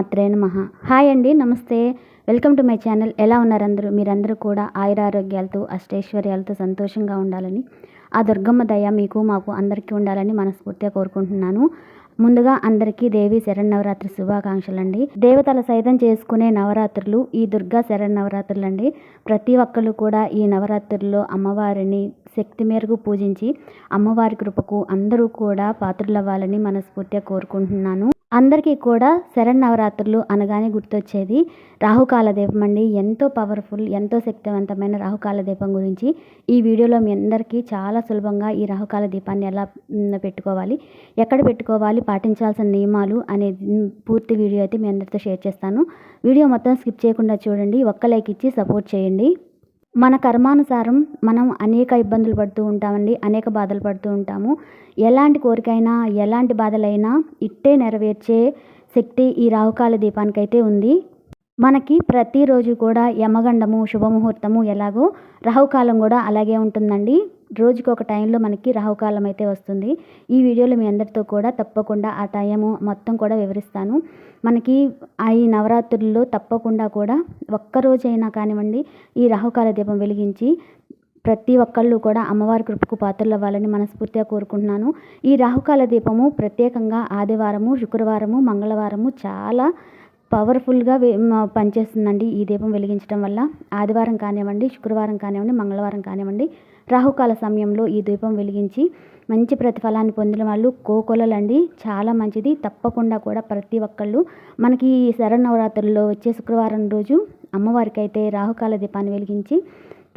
మాత్రే నమః. హాయ్ అండి నమస్తే. Welcome to my channel. ఎలా ఉన్నారు అందరూ? మీరందరూ కూడా ఆయురారోగ్యాలతో అష్టైశ్వర్యాలతో సంతోషంగా ఉండాలని ఆ దుర్గమ్మ దయ మీకు మాకు అందరికీ ఉండాలని మనస్ఫూర్తిగా కోరుకుంటున్నాను. ముందుగా అందరికీ దేవి శరణవరాత్రి శుభాకాంక్షలు అండి దేవతల సైతం చేసుకునే నవరాత్రులు ఈ దుర్గా శరణవరాత్రులు అండి ప్రతి ఒక్కళ్ళు కూడా ఈ నవరాత్రుల్లో అమ్మవారిని శక్తి మేరకు పూజించి అమ్మవారి కృపకు అందరూ కూడా పాత్రులవ్వాలని మనస్ఫూర్తిగా కోరుకుంటున్నాను. అందరికీ కూడా శరన్నవరాత్రులు అనగానే గుర్తొచ్చేది. రాహుకాల దీపం అండి ఎంతో పవర్ఫుల్ ఎంతో శక్తివంతమైన రాహుకాల దీపం గురించి. ఈ వీడియోలో మీ అందరికీ చాలా సులభంగా ఈ రాహుకాల దీపాన్ని ఎలా పెట్టుకోవాలి ఎక్కడ పెట్టుకోవాలి పాటించాల్సిన నియమాలు అనేది పూర్తి వీడియో అయితే మీ అందరితో షేర్ చేస్తాను. వీడియో మొత్తం స్కిప్ చేయకుండా చూడండి. ఒక్క లైక్ ఇచ్చి సపోర్ట్ చేయండి. మన కర్మానుసారం మనం అనేక ఇబ్బందులు పడుతూ ఉంటామండి అనేక బాధలు పడుతూ ఉంటాము. ఎలాంటి కోరికైనా ఎలాంటి బాధలైనా ఇట్టే నెరవేర్చే శక్తి ఈ రాహుకాల దీపానికైతే ఉంది. మనకి ప్రతిరోజు కూడా యమగండము శుభముహూర్తము ఎలాగో రాహుకాలం కూడా అలాగే ఉంటుందండి. రోజుకి ఒక టైంలో మనకి రాహుకాలం అయితే వస్తుంది. ఈ వీడియోలో మీ అందరితో కూడా తప్పకుండా ఆ టైము మొత్తం కూడా వివరిస్తాను. మనకి ఆ ఈ నవరాత్రుల్లో తప్పకుండా కూడా ఒక్కరోజైనా కానివ్వండి ఈ రాహుకాల దీపం వెలిగించి ప్రతి ఒక్కళ్ళు కూడా అమ్మవారి కృపకు పాత్రలు అవ్వాలని మనస్ఫూర్తిగా కోరుకుంటున్నాను. ఈ రాహుకాల దీపము ప్రత్యేకంగా ఆదివారము శుక్రవారము మంగళవారము చాలా పవర్ఫుల్గా పనిచేస్తుందండి ఈ దీపం వెలిగించడం వల్ల. ఆదివారం కానివ్వండి శుక్రవారం కానివ్వండి మంగళవారం కానివ్వండి రాహుకాల సమయంలో ఈ దీపం వెలిగించి మంచి ప్రతిఫలాన్ని పొందిన వాళ్ళు కోకొలలండి చాలా మంచిది. తప్పకుండా కూడా ప్రతి ఒక్కళ్ళు మనకి ఈ శరన్నవరాత్రుల్లో వచ్చే శుక్రవారం రోజు అమ్మవారికి అయితే రాహుకాల దీపాన్ని వెలిగించి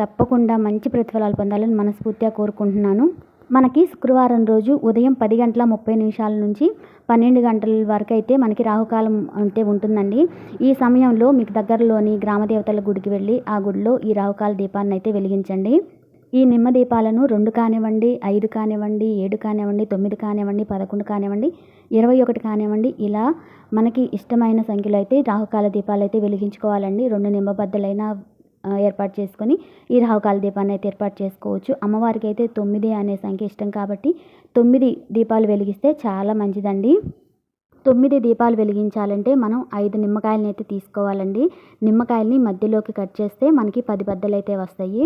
తప్పకుండా మంచి ప్రతిఫలాలు పొందాలని మనస్ఫూర్తిగా కోరుకుంటున్నాను. మనకి శుక్రవారం రోజు ఉదయం పది గంటల ముప్పై నిమిషాల నుంచి పన్నెండు గంటల వరకు అయితే మనకి రాహుకాలం అంటే ఉంటుందండి. ఈ సమయంలో మీకు దగ్గరలోని గ్రామ దేవతల గుడికి వెళ్ళి ఆ గుడిలో ఈ రాహుకాల దీపాన్ని అయితే వెలిగించండి. ఈ నిమ్మ దీపాలను రెండు కానివ్వండి ఐదు కానివ్వండి ఏడు కానివ్వండి తొమ్మిది కానివ్వండి పదకొండు కానివ్వండి ఇరవై ఒకటి కానివ్వండి ఇలా మనకి ఇష్టమైన సంఖ్యలో అయితే రాహుకాల దీపాలు అయితే వెలిగించుకోవాలండి. రెండు నిమ్మబద్దలైనా ఏర్పాటు చేసుకొని ఈ రాహుకాల దీపాన్ని అయితే ఏర్పాటు చేసుకోవచ్చు. అమ్మవారికి అయితే తొమ్మిది అనే సంఖ్య ఇష్టం కాబట్టి తొమ్మిది దీపాలు వెలిగిస్తే చాలా మంచిదండి. తొమ్మిది దీపాలు వెలిగించాలంటే మనం ఐదు నిమ్మకాయలని అయితే తీసుకోవాలండి. నిమ్మకాయల్ని మధ్యలోకి కట్ చేస్తే మనకి పది బద్దలు అయితే వస్తాయి.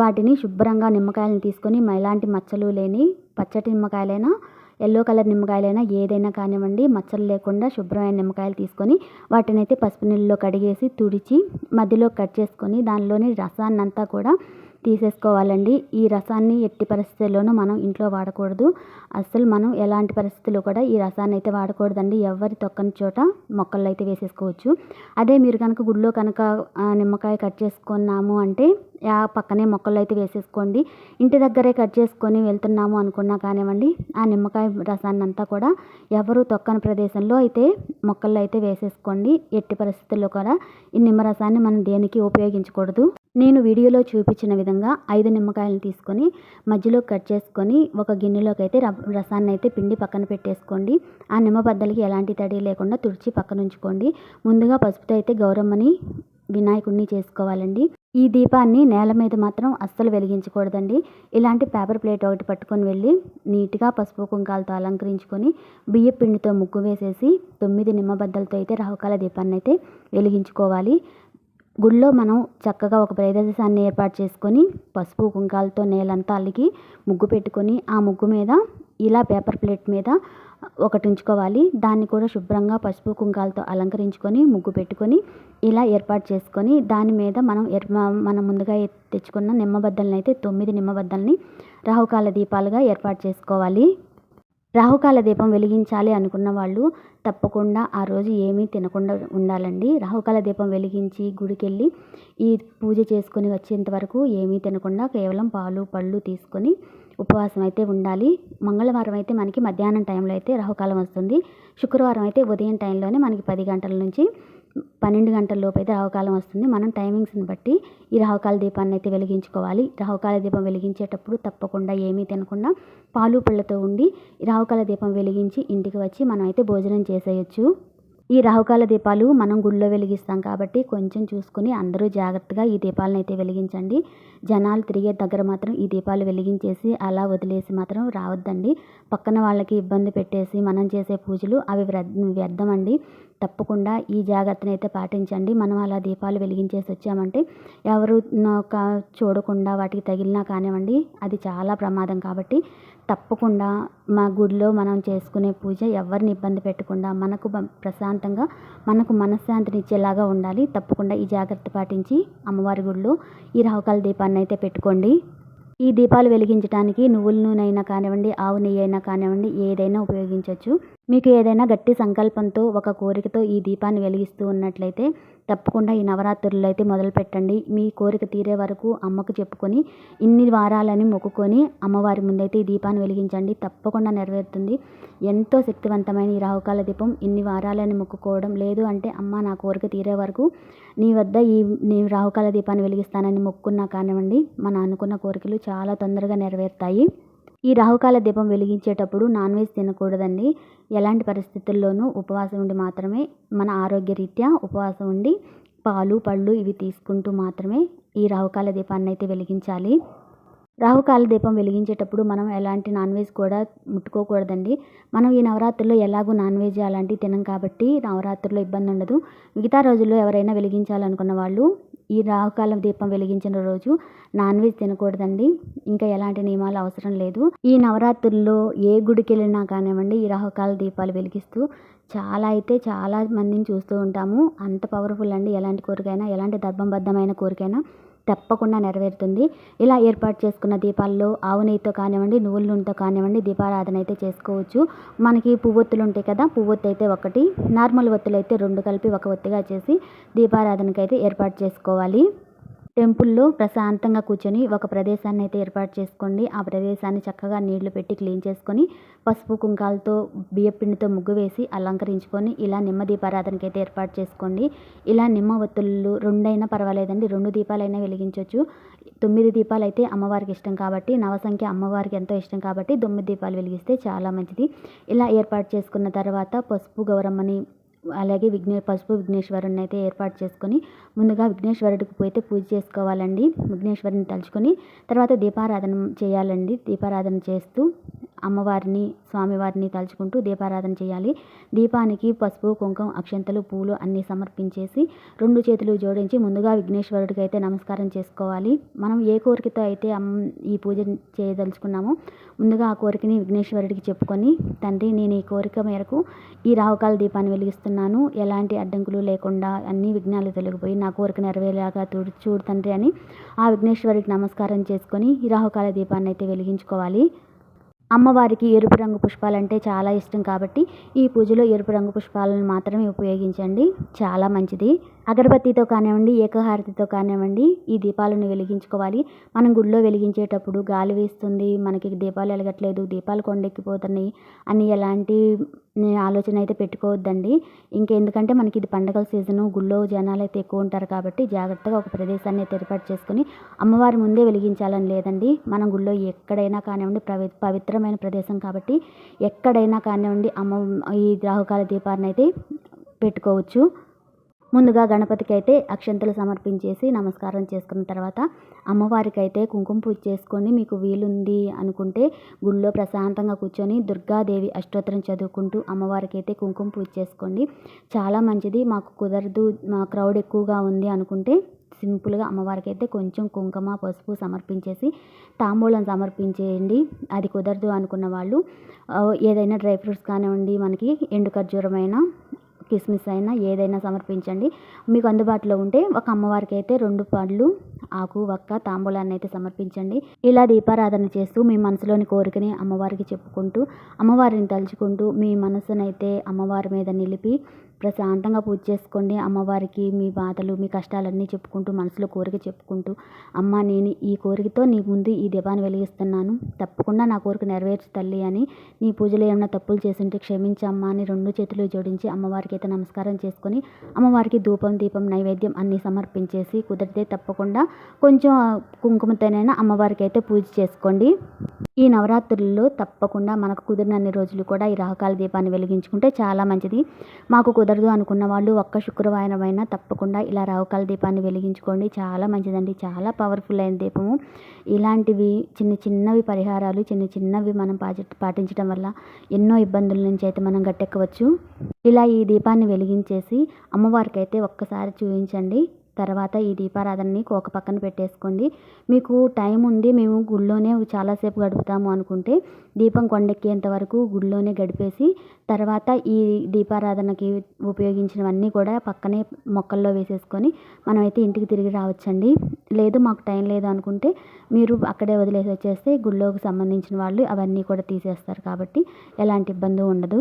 వాటిని శుభ్రంగా నిమ్మకాయలను తీసుకొని ఎలాంటి మచ్చలు లేని పచ్చటి నిమ్మకాయలైనా ఎల్లో కలర్ నిమ్మకాయలైనా ఏదైనా కానివ్వండి మచ్చలు లేకుండా శుభ్రమైన నిమ్మకాయలు తీసుకొని వాటిని అయితే పసుపు నీళ్ళలో కడిగేసి తుడిచి మధ్యలో కట్ చేసుకొని దానిలోని రసాన్నంతా కూడా తీసేసుకోవాలండి. ఈ రసాన్ని ఎట్టి పరిస్థితుల్లోనూ మనం ఇంట్లో వాడకూడదు. అస్సలు మనం ఎలాంటి పరిస్థితుల్లో కూడా ఈ రసాన్ని అయితే వాడకూడదండి. ఎవరి తొక్కని చోట మొక్కల్లో అయితే వేసేసుకోవచ్చు. అదే మీరు కనుక గుడిలో కనుక నిమ్మకాయ కట్ చేసుకున్నాము అంటే ఆ పక్కనే మొక్కలు అయితే వేసేసుకోండి. ఇంటి దగ్గరే కట్ చేసుకొని వెళ్తున్నాము అనుకున్నా కానివ్వండి ఆ నిమ్మకాయ రసాన్ని అంతా కూడా ఎవరు తొక్కని ప్రదేశంలో అయితే మొక్కల్లో అయితే వేసేసుకోండి. ఎట్టి పరిస్థితుల్లో కూడా ఈ నిమ్మరసాన్ని మనం దేనికి ఉపయోగించకూడదు. నేను వీడియోలో చూపించిన విధంగా ఐదు నిమ్మకాయలను తీసుకొని మధ్యలో కట్ చేసుకొని ఒక గిన్నెలోకి అయితే ర- రసాన్ని అయితే పిండి పక్కన పెట్టేసుకోండి. ఆ నిమ్మబద్దలకి ఎలాంటి తడి లేకుండా తుడిచి పక్కన ఉంచుకోండి ముందుగా పసుపుతో అయితే గౌరమ్మని వినాయకుడిని చేసుకోవాలండి. ఈ దీపాన్ని నేల మీద మాత్రం అస్సలు వెలిగించకూడదండి. ఇలాంటి పేపర్ ప్లేట్ ఒకటి పట్టుకొని వెళ్ళి నీట్గా పసుపు కుంకాలతో అలంకరించుకొని బియ్య పిండితో ముగ్గు వేసేసి తొమ్మిది నిమ్మబద్దలతో అయితే రాహుకాల దీపాన్ని అయితే వెలిగించుకోవాలి. గుడిలో మనం చక్కగా ఒక ప్రదేశాన్ని ఏర్పాటు చేసుకొని పసుపు కుంకాలతో నేలంతా అల్లికి ముగ్గు పెట్టుకొని ఆ ముగ్గు మీద ఇలా పేపర్ ప్లేట్ మీద ఒకటి ఉంచుకోవాలి. దాన్ని కూడా శుభ్రంగా పసుపు కుంకాలతో అలంకరించుకొని ముగ్గు పెట్టుకొని ఇలా ఏర్పాటు చేసుకొని దాని మీద మనం ఎర్- మనం ముందుగా తెచ్చుకున్న నిమ్మబద్దలను అయితే తొమ్మిది నిమ్మబద్దల్ని రాహుకాల దీపాలుగా ఏర్పాటు చేసుకోవాలి. రాహుకాల దీపం వెలిగించాలి అనుకున్న వాళ్ళు తప్పకుండా ఆ రోజు ఏమీ తినకుండా ఉండాలండి. రాహుకాల దీపం వెలిగించి గుడికెళ్ళి ఈ పూజ చేసుకొని వచ్చేంత వరకు ఏమీ తినకుండా కేవలం పాలు పళ్ళు తీసుకొని ఉపవాసం అయితే ఉండాలి. మంగళవారం అయితే మనకి మధ్యాహ్నం టైంలో అయితే రాహుకాలం వస్తుంది. శుక్రవారం అయితే ఉదయం టైంలోనే మనకి పది గంటల నుంచి పన్నెండు గంటల లోపు అయితే రాహుకాలం వస్తుంది. మనం టైమింగ్స్ని బట్టి ఈ రాహుకాల దీపాన్ని అయితే వెలిగించుకోవాలి. రాహుకాల దీపం వెలిగించేటప్పుడు తప్పకుండా ఏమీ తినకుండా పాలు పళ్ళతో ఉండి ఈ రాహుకాల దీపం వెలిగించి ఇంటికి వచ్చి మనం అయితే భోజనం చేసేయచ్చు. ఈ రాహుకాల దీపాలు మనం గుళ్ళో వెలిగిస్తాం కాబట్టి కొంచెం చూసుకుని అందరూ జాగ్రత్తగా ఈ దీపాలను అయితే వెలిగించండి. జనాలు తిరిగే దగ్గర మాత్రం ఈ దీపాలు వెలిగించేసి అలా వదిలేసి మాత్రం రావద్దండి. పక్కన వాళ్ళకి ఇబ్బంది పెట్టేసి మనం చేసే పూజలు అవి వ్యర్థం అండి తప్పకుండా ఈ జాగ్రత్తను అయితే పాటించండి. మనం అలా దీపాలు వెలిగించేసి వచ్చామంటే ఎవరు చూడకుండా వాటికి తగిలినా కానివ్వండి అది చాలా ప్రమాదం కాబట్టి తప్పకుండా మా గుడిలో మనం చేసుకునే పూజ ఎవరిని ఇబ్బంది పెట్టకుండా మనకు ప్రశాంతంగా మనకు మనశ్శాంతిని ఇచ్చేలాగా ఉండాలి. తప్పకుండా ఈ జాగ్రత్త పాటించి అమ్మవారి గుడిలో ఈ రాహుకాల దీపాన్ని అయితే పెట్టుకోండి. ఈ దీపాలు వెలిగించడానికి నువ్వుల నూనె అయినా కానివ్వండి ఆవు నెయ్యి అయినా కానివ్వండి ఏదైనా ఉపయోగించవచ్చు మీకు ఏదైనా గట్టి సంకల్పంతో ఒక కోరికతో ఈ దీపాన్ని వెలిగిస్తూ ఉన్నట్లయితే తప్పకుండా ఈ నవరాత్రులు అయితే మొదలు పెట్టండి. మీ కోరిక తీరే వరకు అమ్మకు చెప్పుకొని ఇన్ని వారాలని మొక్కుకొని అమ్మవారి ముందైతే ఈ దీపాన్ని వెలిగించండి. తప్పకుండా నెరవేరుతుంది. ఎంతో శక్తివంతమైన ఈ రాహుకాల దీపం ఇన్ని వారాలని మొక్కుకోవడం లేదు అంటే అమ్మ నా కోరిక తీరే వరకు నీ వద్ద ఈ నీ రాహుకాల దీపాన్ని వెలిగిస్తానని మొక్కున్నా కానివ్వండి మనం అనుకున్న కోరికలు చాలా తొందరగా నెరవేరుతాయి. ఈ రాహుకాల దీపం వెలిగించేటప్పుడు నాన్ వెజ్ తినకూడదండి. ఎలాంటి పరిస్థితుల్లోనూ ఉపవాసం ఉండి మాత్రమే మన ఆరోగ్య రీత్యా ఉపవాసం ఉండి పాలు పళ్ళు ఇవి తీసుకుంటూ మాత్రమే ఈ రాహుకాల దీపాన్ని అయితే వెలిగించాలి. రాహుకాల దీపం వెలిగించేటప్పుడు మనం ఎలాంటి నాన్ వెజ్ కూడా ముట్టుకోకూడదండి. మనం ఈ నవరాత్రుల్లో ఎలాగో నాన్ వెజ్ అలాంటివి తినం కాబట్టి నవరాత్రుల్లో ఇబ్బంది ఉండదు మిగతా రోజుల్లో ఎవరైనా వెలిగించాలనుకున్న వాళ్ళు ఈ రాహుకాలం దీపం వెలిగించిన రోజు నాన్ వెజ్ తినకూడదండి. ఇంకా ఎలాంటి నియమాలు అవసరం లేదు. ఈ నవరాత్రుల్లో ఏ గుడికి వెళ్ళినా కానివ్వండి ఈ రాహుకాల దీపాలు వెలిగిస్తూ చాలా అయితే చాలా మందిని చూస్తూ ఉంటాము. అంత పవర్ఫుల్ అండి. ఎలాంటి కోరికైనా ఎలాంటి దర్భంబద్ధమైన కోరికైనా తప్పకుండా నెరవేరుతుంది. ఇలా ఏర్పాటు చేసుకున్న దీపాల్లో ఆవు నెయ్యితో కానివ్వండి నువ్వుల నూనెతో కానివ్వండి దీపారాధన అయితే చేసుకోవచ్చు. మనకి పువ్వొత్తులు ఉంటాయి కదా పువ్వొత్తు అయితే ఒకటి నార్మల్ ఒత్తులు అయితే రెండు కలిపి ఒక ఒత్తిగా చేసి దీపారాధనకైతే ఏర్పాటు చేసుకోవాలి. టెంపుల్లో ప్రశాంతంగా కూర్చొని ఒక ప్రదేశాన్ని అయితే ఏర్పాటు చేసుకోండి. ఆ ప్రదేశాన్ని చక్కగా నీళ్ళు పెట్టి క్లీన్ చేసుకొని పసుపు కుంకాలతో బియ్యపిండితో ముగ్గు వేసి అలంకరించుకొని ఇలా నిమ్మ దీపారాధనకి అయితే ఏర్పాటు చేసుకోండి. ఇలా నిమ్మ ఒత్తులు రెండైనా పర్వాలేదండి రెండు దీపాలైనా వెలిగించవచ్చు తొమ్మిది దీపాలు అయితే అమ్మవారికి ఇష్టం కాబట్టి నవసంఖ్య అమ్మవారికి ఎంతో ఇష్టం కాబట్టి తొమ్మిది దీపాలు వెలిగిస్తే చాలా మంచిది. ఇలా ఏర్పాటు చేసుకున్న తర్వాత పసుపు గౌరమ్మని అలాగే విఘ్నే పసుపు విఘ్నేశ్వరుని అయితే ఏర్పాటు చేసుకొని ముందుగా విఘ్నేశ్వరుడికి పోయితే పూజ చేసుకోవాలండి. విఘ్నేశ్వరుని తలుచుకొని తర్వాత దీపారాధన చేయాలండి. దీపారాధన చేస్తూ అమ్మవారిని స్వామివారిని తలుచుకుంటూ దీపారాధన చేయాలి. దీపానికి పసుపు కుంకుమ అక్షంతలు పూలు అన్నీ సమర్పించేసి రెండు చేతులు జోడించి ముందుగా విఘ్నేశ్వరుడికి అయితే నమస్కారం చేసుకోవాలి. మనం ఏ కోరికతో అయితే ఈ పూజ చేయదలుచుకున్నామో ముందుగా ఆ కోరికని విఘ్నేశ్వరుడికి చెప్పుకొని తండ్రి నేను ఈ కోరిక మేరకు ఈ రాహుకాల దీపాన్ని వెలిగిస్తున్నాను. ఎలాంటి అడ్డంకులు లేకుండా అన్ని విఘ్నాలు తొలగిపోయి నా కోరిక నెరవేరేలాగా చూడు తండ్రి అని ఆ విఘ్నేశ్వరుడికి నమస్కారం చేసుకొని రాహుకాల దీపాన్ని అయితే వెలిగించుకోవాలి. అమ్మవారికి ఎరుపు రంగు పుష్పాలంటే చాలా ఇష్టం కాబట్టి ఈ పూజలో ఎరుపు రంగు పుష్పాలను మాత్రమే ఉపయోగించండి. చాలా మంచిది. అగరబత్తితో కానివ్వండి ఏకహారతితో కానివ్వండి ఈ దీపాలను వెలిగించుకోవాలి. మనం గుడిలో వెలిగించేటప్పుడు గాలి వీస్తుంది మనకి దీపాలు వెలగట్లేదు దీపాలు కొండెక్కిపోతున్నాయి అని ఎలాంటి ఆలోచన అయితే పెట్టుకోవద్దండి. ఇంకెందుకంటే మనకి ఇది పండగల సీజను గుళ్ళో జనాలు అయితే ఎక్కువ ఉంటారు కాబట్టి జాగ్రత్తగా ఒక ప్రదేశాన్ని అయితే ఏర్పాటు చేసుకుని అమ్మవారి ముందే వెలిగించాలని లేదండి. మనం గుళ్ళో ఎక్కడైనా కానివ్వండి ప్రవి పవిత్రమైన ప్రదేశం కాబట్టి ఎక్కడైనా కానివ్వండి అమ్మ ఈ రాహుకాల దీపాన్ని అయితే పెట్టుకోవచ్చు. ముందుగా గణపతికి అయితే అక్షంతలు సమర్పించేసి నమస్కారం చేసుకున్న తర్వాత అమ్మవారికి అయితే కుంకుమ పూజ చేసుకొని మీకు వీలుంది అనుకుంటే గుళ్ళో ప్రశాంతంగా కూర్చొని దుర్గాదేవి అష్టోత్తరం చదువుకుంటూ అమ్మవారికి అయితే కుంకుమ పూజ చేసుకోండి. చాలా మంచిది. మాకు కుదరదు. మా క్రౌడ్ ఎక్కువగా ఉంది అనుకుంటే సింపుల్గా అమ్మవారికి అయితే కొంచెం కుంకుమ పసుపు సమర్పించేసి తాంబూలం సమర్పించేయండి. అది కుదరదు అనుకున్న వాళ్ళు. ఏదైనా డ్రై ఫ్రూట్స్ కానివ్వండి మనకి ఎండు ఖర్జూరమైన కిస్మిస్ అయినా ఏదైనా సమర్పించండి. మీకు అందుబాటులో ఉంటే ఒక అమ్మవారికి అయితే రెండు పళ్ళు ఆకు వక్క తాంబూలాన్ని అయితే సమర్పించండి. ఇలా దీపారాధన చేస్తూ మీ మనసులోని కోరికని అమ్మవారికి చెప్పుకుంటూ అమ్మవారిని తలుచుకుంటూ మీ మనసునైతే అమ్మవారి మీద నిలిపి ప్రశాంతంగా పూజ చేసుకోండి. అమ్మవారికి మీ బాధలు మీ కష్టాలన్నీ చెప్పుకుంటూ మనసులో కోరిక చెప్పుకుంటూ అమ్మ నేను ఈ కోరికతో నీ ముందు ఈ దీపాన్ని వెలిగిస్తున్నాను. తప్పకుండా నా కోరిక నెరవేర్చు తల్లి అని నీ పూజలు ఏమైనా తప్పులు చేసింటే క్షమించమ్మా అని రెండు చేతులు జోడించి అమ్మవారికి అయితే నమస్కారం చేసుకొని అమ్మవారికి ధూపం దీపం నైవేద్యం అన్నీ సమర్పించేసి కుదిరితే తప్పకుండా కొంచెం కుంకుమతోనైనా అమ్మవారికి అయితే పూజ చేసుకోండి. ఈ నవరాత్రుల్లో తప్పకుండా మనకు కుదిరినన్ని రోజులు కూడా ఈ రాహుకాల దీపాన్ని వెలిగించుకుంటే చాలా మంచిది. మాకు కుదరదు అనుకున్న వాళ్ళు ఒక్క శుక్రవారం అయినా తప్పకుండా ఇలా రాహుకాల దీపాన్ని వెలిగించుకోండి. చాలా మంచిదండి. చాలా పవర్ఫుల్ అయిన దీపము. ఇలాంటివి చిన్న చిన్నవి పరిహారాలు చిన్న చిన్నవి మనం పాటించడం వల్ల ఎన్నో ఇబ్బందుల నుంచి అయితే మనం గట్టెక్కవచ్చు. ఇలా ఈ దీపాన్ని వెలిగించేసి అమ్మవారికి అయితే ఒక్కసారి చూపించండి. తర్వాత ఈ దీపారాధనని ఒక పక్కన పెట్టేసుకోండి. మీకు టైం ఉంది మేము గుళ్ళోనే చాలాసేపు గడుపుతాము అనుకుంటే దీపం కొండెక్కేంత వరకు గుళ్ళోనే గడిపేసి తర్వాత ఈ దీపారాధనకి ఉపయోగించినవన్నీ కూడా పక్కనే మొక్కల్లో వేసేసుకొని మనమైతే ఇంటికి తిరిగి రావచ్చండి. లేదు మాకు టైం లేదు అనుకుంటే మీరు అక్కడే వదిలేసి వచ్చేస్తే గుళ్ళోకి సంబంధించిన వాళ్ళు అవన్నీ కూడా తీసేస్తారు కాబట్టి ఎలాంటి ఇబ్బంది ఉండదు.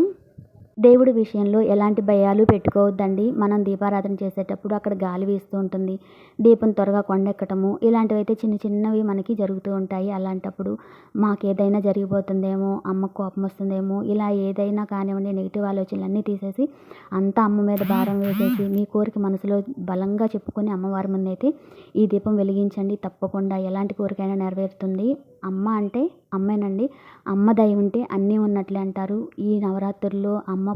దేవుడి విషయంలో ఎలాంటి భయాలు పెట్టుకోవద్దండి. మనం దీపారాధన చేసేటప్పుడు అక్కడ గాలి వీస్తూ ఉంటుంది. దీపం త్వరగా కొండెక్కటము ఇలాంటివి అయితే చిన్న చిన్నవి మనకి జరుగుతూ ఉంటాయి. అలాంటప్పుడు మాకు ఏదైనా జరిగిపోతుందేమో అమ్మకు కోపం వస్తుందేమో ఇలా ఏదైనా కానివ్వండి నెగిటివ్ ఆలోచనలన్నీ తీసేసి అంతా అమ్మ మీద భారం వేసేసి మీ కోరిక మనసులో బలంగా చెప్పుకొని అమ్మవారి ముందైతే ఈ దీపం వెలిగించండి. తప్పకుండా ఎలాంటి కోరికైనా నెరవేరుతుంది. అమ్మ అంటే అమ్మేనండి. అమ్మ దయ ఉంటే అన్నీ ఉన్నట్లే అంటారు. ఈ నవరాత్రుల్లో అమ్మ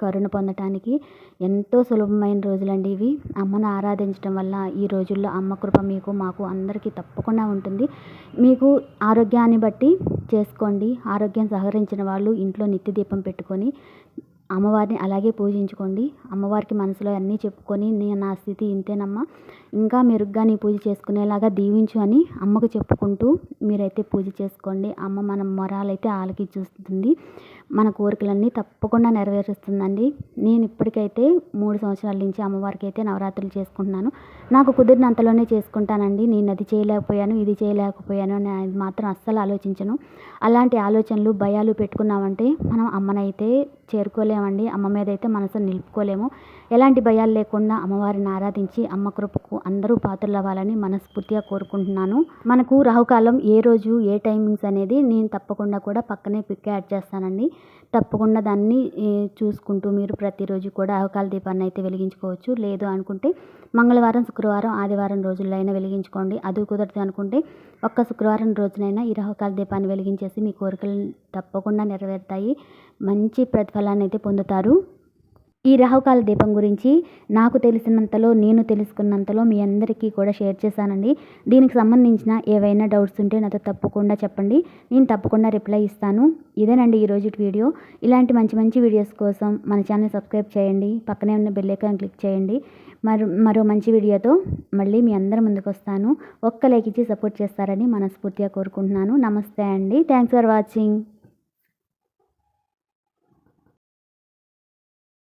కరుణ పొందటానికి ఎంతో సులభమైన రోజులండి ఇవి. అమ్మను ఆరాధించడం వల్ల ఈ రోజుల్లో అమ్మ కృప మీకు మాకు అందరికీ తప్పకుండా ఉంటుంది. మీకు ఆరోగ్యాన్ని బట్టి చేసుకోండి. ఆరోగ్యం సహకరించిన వాళ్ళు ఇంట్లో నిత్య దీపం పెట్టుకొని అమ్మవారిని అలాగే పూజించుకోండి. అమ్మవారికి మనసులో అన్నీ చెప్పుకొని నేను నా స్థితి ఇంతేనమ్మా. ఇంకా మెరుగ్గా నీ పూజ చేసుకునేలాగా దీవించు అని అమ్మకు చెప్పుకుంటూ మీరైతే పూజ చేసుకోండి. అమ్మ మన మొరాలైతే ఆలకి చూస్తుంది మన కోరికలన్నీ తప్పకుండా నెరవేరుస్తుందండి. నేను ఇప్పటికైతే మూడు సంవత్సరాల నుంచి అమ్మవారికి అయితే నవరాత్రులు చేసుకుంటున్నాను. నాకు కుదిరినంతలోనే చేసుకుంటానండి. నేను అది చేయలేకపోయాను ఇది చేయలేకపోయాను అని మాత్రం అస్సలు ఆలోచించను. అలాంటి ఆలోచనలు భయాలు పెట్టుకున్నామంటే మనం అమ్మనైతే చేరుకోలేమండి. అమ్మ మీద అయితే మనసు నిలుపుకోలేము. ఎలాంటి భయాలు లేకుండా అమ్మవారిని ఆరాధించి అమ్మ కృపకు అందరూ పాత్రలు అవ్వాలని మనస్ఫూర్తిగా కోరుకుంటున్నాను. మనకు రాహుకాలం ఏ రోజు ఏ టైమింగ్స్ అనేది నేను తప్పకుండా కూడా పక్కనే పిక్ యాడ్ చేస్తానండి. తప్పకుండా దాన్ని చూసుకుంటూ మీరు ప్రతిరోజు కూడా రాహుకాల దీపాన్ని అయితే వెలిగించుకోవచ్చు. లేదు అనుకుంటే మంగళవారం శుక్రవారం ఆదివారం రోజుల్లో అయినా వెలిగించుకోండి. అది కుదరదు అనుకుంటే ఒక్క శుక్రవారం రోజునైనా ఈ రాహుకాల దీపాన్ని వెలిగించేసి మీ కోరికలు తప్పకుండా నెరవేరుతాయి. మంచి ప్రతిఫలాన్ని అయితే పొందుతారు. ఈ రాహుకాల దీపం గురించి నాకు తెలిసినంతలో నేను తెలుసుకున్నంతలో మీ అందరికీ కూడా షేర్ చేశానండి. దీనికి సంబంధించిన ఏవైనా డౌట్స్ ఉంటే నాతో తప్పకుండా చెప్పండి. నేను తప్పకుండా రిప్లై ఇస్తాను. ఇదేనండి ఈరోజు వీడియో. ఇలాంటి మంచి మంచి వీడియోస్ కోసం మన ఛానల్ సబ్స్క్రైబ్ చేయండి. పక్కనే ఉన్న బెల్ ఐకాన్ క్లిక్ చేయండి. మరో మరో మంచి వీడియోతో మళ్ళీ మీ అందరి ముందుకు వస్తాను. ఒక్క లైక్ ఇచ్చి సపోర్ట్ చేస్తారని మనస్ఫూర్తిగా కోరుకుంటున్నాను. నమస్తే అండి. Thanks for watching.